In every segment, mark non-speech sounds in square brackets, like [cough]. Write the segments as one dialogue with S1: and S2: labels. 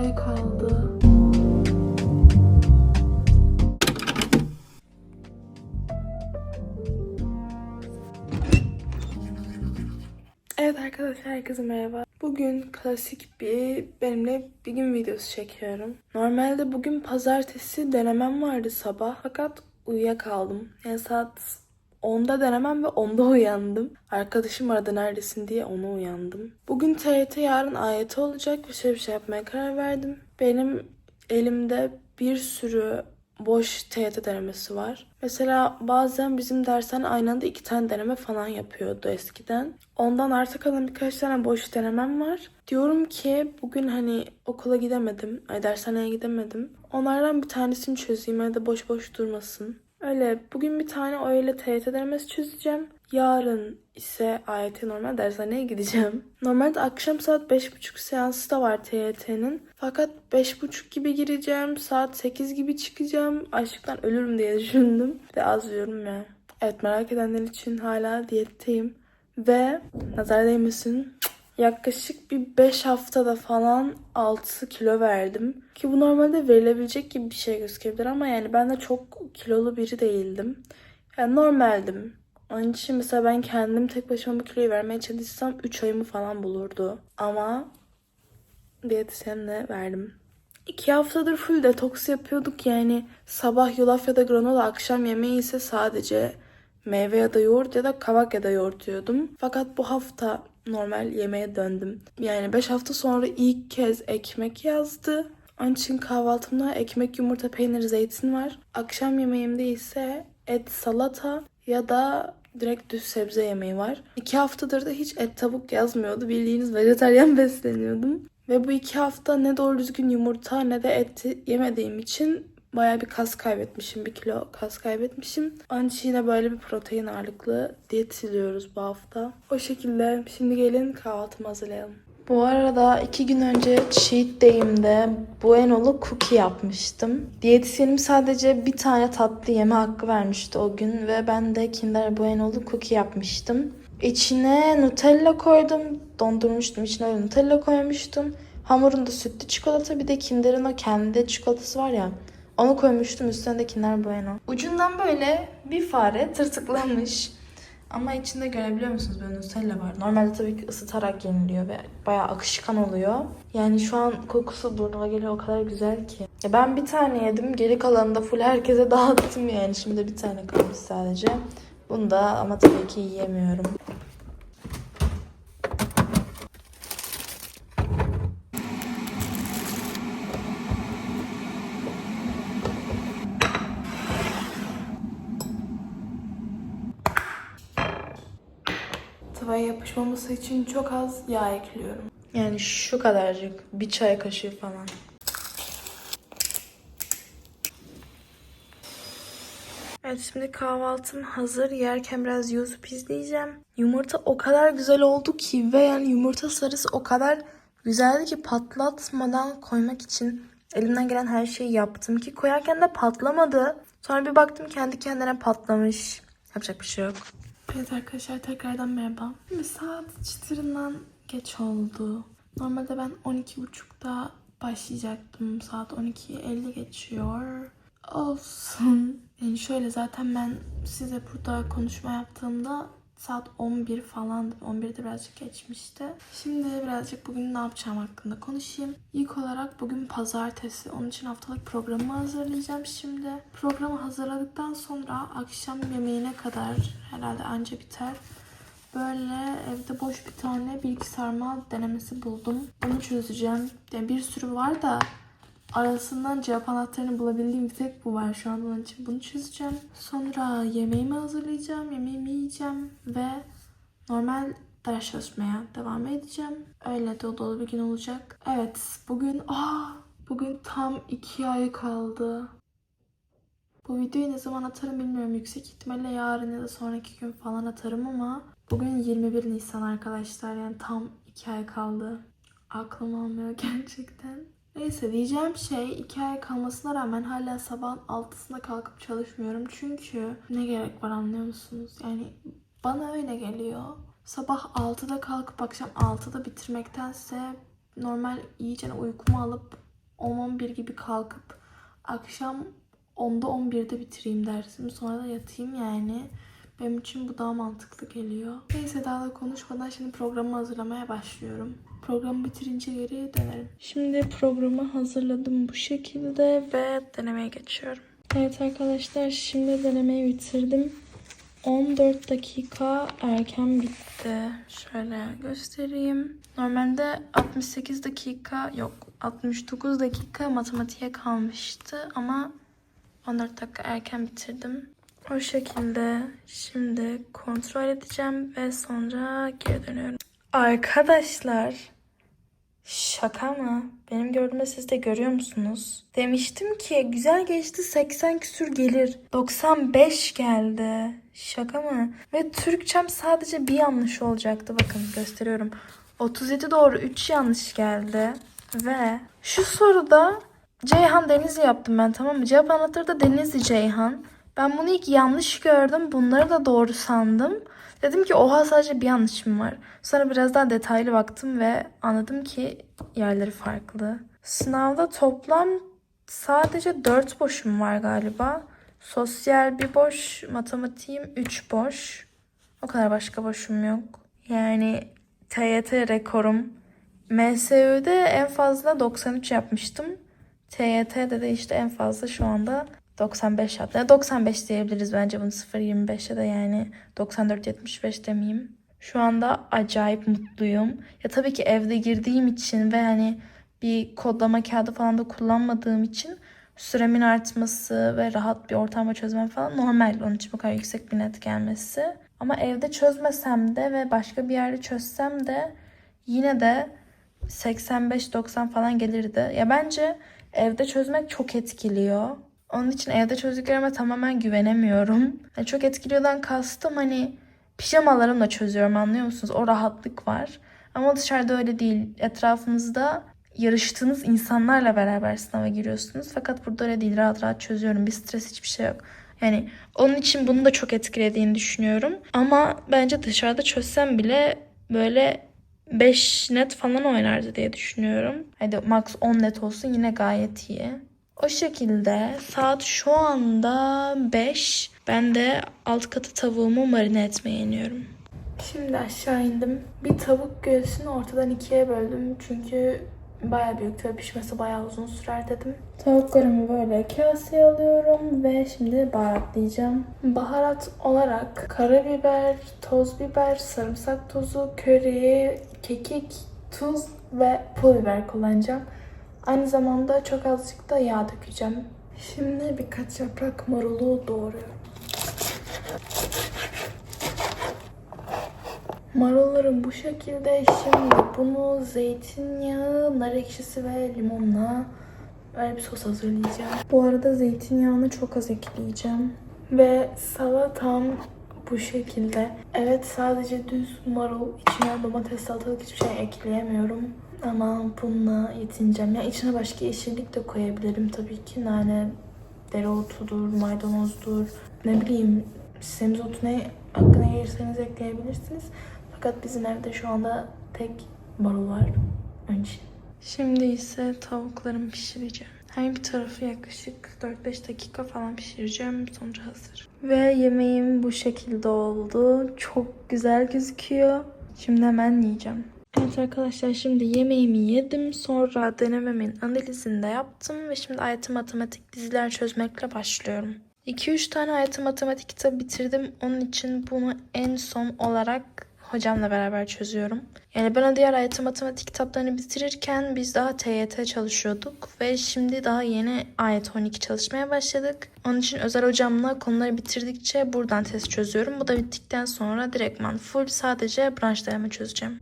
S1: ay kaldı. Evet arkadaşlar herkese merhaba. Bugün klasik bir benimle bir gün videosu çekiyorum. Normalde bugün pazartesi denemem vardı sabah fakat uyuyakaldım. Yani saat 10'da denemem ve 10'da [laughs] uyandım. Arkadaşım aradı neredesin diye ona uyandım. Bugün TYT yarın AYT olacak ve şöyle bir şey yapmaya karar verdim. Benim elimde bir sürü boş TYT denemesi var. Mesela bazen bizim dershane aynı anda iki tane deneme falan yapıyordu eskiden. Ondan arta kalan birkaç tane boş denemem var. Diyorum ki bugün hani okula gidemedim, ay dershaneye gidemedim. Onlardan bir tanesini çözeyim da boş boş durmasın. Öyle bugün bir tane öyle TYT denemesi çözeceğim. Yarın ise AYT normal dershaneye gideceğim. Normalde akşam saat 5.30 seansı da var TYT'nin. Fakat 5.30 gibi gireceğim. Saat 8 gibi çıkacağım. Açlıktan ölürüm diye [laughs] düşündüm. Ve az yiyorum ya. Evet merak edenler için hala diyetteyim. Ve nazar değmesin yaklaşık bir 5 haftada falan 6 kilo verdim. Ki bu normalde verilebilecek gibi bir şey gözükebilir ama yani ben de çok kilolu biri değildim. Yani normaldim. Onun için mesela ben kendim tek başıma bu kiloyu vermeye çalışsam 3 ayımı falan bulurdu. Ama diyetisyenle verdim. İki haftadır full detoks yapıyorduk yani sabah yulaf ya da granola akşam yemeği ise sadece meyve ya da yoğurt ya da kavak ya da yoğurt yiyordum. Fakat bu hafta normal yemeğe döndüm. Yani 5 hafta sonra ilk kez ekmek yazdı. Onun için kahvaltımda ekmek, yumurta, peynir, zeytin var. Akşam yemeğimde ise et, salata ya da direkt düz sebze yemeği var. İki haftadır da hiç et, tavuk yazmıyordu. Bildiğiniz vejetaryen [laughs] besleniyordum. Ve bu iki hafta ne doğru düzgün yumurta ne de et yemediğim için bayağı bir kas kaybetmişim. Bir kilo kas kaybetmişim. Onun için yine böyle bir protein ağırlıklı diyet izliyoruz bu hafta. O şekilde şimdi gelin kahvaltımı hazırlayalım. Bu arada iki gün önce cheat day'imde Bueno'lu cookie yapmıştım. Diyetisyenim sadece bir tane tatlı yeme hakkı vermişti o gün ve ben de Kinder Bueno'lu cookie yapmıştım. İçine Nutella koydum. Dondurmuştum. İçine öyle Nutella koymuştum. Hamurunda sütlü çikolata bir de Kinder'in o kendi çikolatası var ya. Onu koymuştum üstüne de. Ucundan böyle bir fare tırtıklamış. Ama içinde görebiliyor musunuz böyle Nutella var. Normalde tabii ki ısıtarak yeniliyor ve bayağı akışkan oluyor. Yani şu an kokusu burnuma geliyor o kadar güzel ki. Ya ben bir tane yedim. Geri kalanını da full herkese [laughs] dağıttım yani. Şimdi de bir tane kalmış sadece. Bunu da ama tabii ki yiyemiyorum. Tavaya yapışmaması için çok az yağ ekliyorum. Yani şu kadarcık. Bir çay kaşığı falan. Evet şimdi kahvaltım hazır. Yerken biraz YouTube izleyeceğim. Yumurta o kadar güzel oldu ki ve yani yumurta sarısı o kadar güzeldi ki patlatmadan koymak için elimden gelen her şeyi yaptım ki koyarken de patlamadı. Sonra bir baktım kendi kendine patlamış. Yapacak bir şey yok. Evet arkadaşlar tekrardan merhaba. Şimdi saat çıtırından geç oldu. Normalde ben 12.30'da başlayacaktım. Saat 12.50 geçiyor. Olsun. Yani şöyle zaten ben size burada konuşma yaptığımda saat 11 falan 11'de birazcık geçmişti. Şimdi birazcık bugün ne yapacağım hakkında konuşayım. İlk olarak bugün pazartesi. Onun için haftalık programımı hazırlayacağım şimdi. Programı hazırladıktan sonra akşam yemeğine kadar herhalde anca biter. Böyle evde boş bir tane bilgi sarma denemesi buldum. Onu çözeceğim. Yani bir sürü var da arasından cevap anahtarını bulabildiğim bir tek bu var şu an. Onun için bunu çözeceğim. Sonra yemeğimi hazırlayacağım. Yemeğimi yiyeceğim ve normal ders çalışmaya devam edeceğim. Öyle dolu dolu bir gün olacak. Evet bugün aa bugün tam iki ay kaldı. Bu videoyu ne zaman atarım bilmiyorum. Yüksek ihtimalle yarın ya da sonraki gün falan atarım ama bugün 21 Nisan arkadaşlar. Yani tam 2 ay kaldı. Aklım almıyor [laughs] gerçekten. Neyse diyeceğim şey 2 ay kalmasına rağmen hala sabahın 6'sında kalkıp çalışmıyorum. Çünkü ne gerek var anlıyor musunuz? Yani bana öyle geliyor. Sabah 6'da kalkıp akşam 6'da bitirmektense normal iyice uykumu alıp 10-11 gibi kalkıp akşam 10'da 11'de bitireyim dersimi. Sonra da yatayım yani. Benim için bu daha mantıklı geliyor. Neyse daha da konuşmadan şimdi programı hazırlamaya başlıyorum. Programı bitirince geri dönerim. Şimdi programı hazırladım bu şekilde ve denemeye geçiyorum. Evet arkadaşlar şimdi denemeyi bitirdim. 14 dakika erken bitti. Şöyle göstereyim. Normalde 68 dakika yok 69 dakika matematiğe kalmıştı ama 14 dakika erken bitirdim. O şekilde şimdi kontrol edeceğim ve sonra geri dönüyorum. Arkadaşlar şaka mı? Benim gördüğümde siz de görüyor musunuz? Demiştim ki güzel geçti 80 küsür gelir. 95 geldi. Şaka mı? Ve Türkçem sadece bir yanlış olacaktı. Bakın gösteriyorum. 37 doğru 3 yanlış geldi. Ve şu soruda Ceyhan Denizli yaptım ben tamam mı? Cevap anahtarı da Denizli Ceyhan. Ben bunu ilk yanlış gördüm. Bunları da doğru sandım. Dedim ki oha sadece bir yanlışım var. Sonra biraz daha detaylı baktım ve anladım ki yerleri farklı. Sınavda toplam sadece 4 boşum var galiba. Sosyal bir boş, matematiğim 3 boş. O kadar başka boşum yok. Yani TYT rekorum. MSÜ'de en fazla 93 yapmıştım. TYT'de de işte en fazla şu anda 95 yaptı. Ya 95 diyebiliriz bence bunu 0.25'e de yani 94-75 demeyeyim. Şu anda acayip mutluyum. Ya tabii ki evde girdiğim için ve hani bir kodlama kağıdı falan da kullanmadığım için süremin artması ve rahat bir ortamda çözmem falan normal. Onun için bu kadar yüksek bir net gelmesi. Ama evde çözmesem de ve başka bir yerde çözsem de yine de 85-90 falan gelirdi. Ya bence evde çözmek çok etkiliyor. Onun için evde çözdüklerime tamamen güvenemiyorum. Yani çok etkiliyordan kastım hani pijamalarımla çözüyorum anlıyor musunuz? O rahatlık var. Ama dışarıda öyle değil. Etrafınızda yarıştığınız insanlarla beraber sınava giriyorsunuz. Fakat burada öyle değil. Rahat rahat çözüyorum. Bir stres hiçbir şey yok. Yani onun için bunu da çok etkilediğini düşünüyorum. Ama bence dışarıda çözsem bile böyle 5 net falan oynardı diye düşünüyorum. Hadi max 10 net olsun yine gayet iyi. O şekilde saat şu anda 5. Ben de alt katı tavuğumu marine etmeye iniyorum. Şimdi aşağı indim. Bir tavuk göğsünü ortadan ikiye böldüm. Çünkü bayağı büyük ve pişmesi bayağı uzun sürer dedim. Tavuklarımı böyle kaseye alıyorum ve şimdi baharatlayacağım. Baharat olarak karabiber, toz biber, sarımsak tozu, köri, kekik, tuz ve pul biber kullanacağım. Aynı zamanda çok azıcık da yağ dökeceğim. Şimdi birkaç yaprak marulu doğruyorum. Marulları bu şekilde şimdi bunu zeytinyağı, nar ekşisi ve limonla böyle bir sos hazırlayacağım. Bu arada zeytinyağını çok az ekleyeceğim. Ve salatam bu şekilde. Evet sadece düz marul, içine domates, salatalık hiçbir şey ekleyemiyorum. Ama bununla yetineceğim. Ya içine başka yeşillik de koyabilirim tabii ki. Nane, dereotudur, maydanozdur. Ne bileyim semizotu ne aklına gelirseniz ekleyebilirsiniz. Fakat bizim evde şu anda tek marul var. Onun. Şimdi ise tavuklarımı pişireceğim. Her bir tarafı yaklaşık 4-5 dakika falan pişireceğim. Sonra hazır. Ve yemeğim bu şekilde oldu. Çok güzel gözüküyor. Şimdi hemen yiyeceğim. Evet arkadaşlar şimdi yemeğimi yedim. Sonra denememin analizini de yaptım. Ve şimdi ayet matematik diziler çözmekle başlıyorum. 2-3 tane ayet matematik kitabı bitirdim. Onun için bunu en son olarak hocamla beraber çözüyorum. Yani ben diğer ayet matematik kitaplarını bitirirken biz daha TYT çalışıyorduk ve şimdi daha yeni ayet 12 çalışmaya başladık. Onun için özel hocamla konuları bitirdikçe buradan test çözüyorum. Bu da bittikten sonra direktman full sadece branş deneme çözeceğim.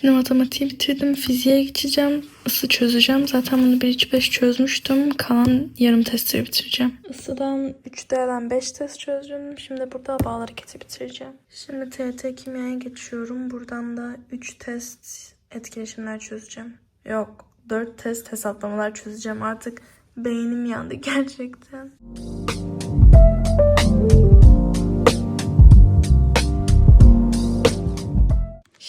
S1: Şimdi matematiği bitirdim. Fiziğe geçeceğim. Isı çözeceğim. Zaten bunu 1-2-5 çözmüştüm. Kalan yarım testleri bitireceğim. Isıdan 3D'den 5 test çözdüm. Şimdi burada bağlı hareketi bitireceğim. Şimdi TYT kimyaya geçiyorum. Buradan da 3 test etkileşimler çözeceğim. Yok 4 test hesaplamalar çözeceğim. Artık beynim yandı [laughs] gerçekten.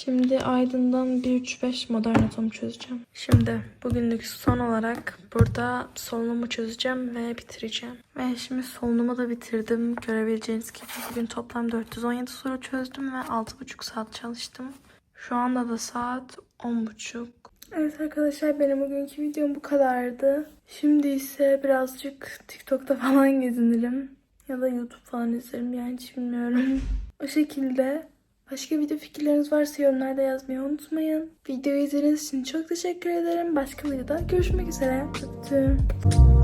S1: Şimdi Aydın'dan 1 3 5 modern atom çözeceğim. Şimdi bugünlük son olarak burada solunumu çözeceğim ve bitireceğim. Ve şimdi solunumu da bitirdim. Görebileceğiniz gibi bugün toplam 417 soru çözdüm ve 6,5 saat çalıştım. Şu anda da saat 10.30. Evet arkadaşlar benim bugünkü videom bu kadardı. Şimdi ise birazcık TikTok'ta [laughs] falan gezinirim. Ya da YouTube falan izlerim yani hiç bilmiyorum. [laughs] o şekilde başka video fikirleriniz varsa yorumlarda yazmayı unutmayın. Videoyu izlediğiniz için çok teşekkür ederim. Başka videoda görüşmek üzere. Öptüm.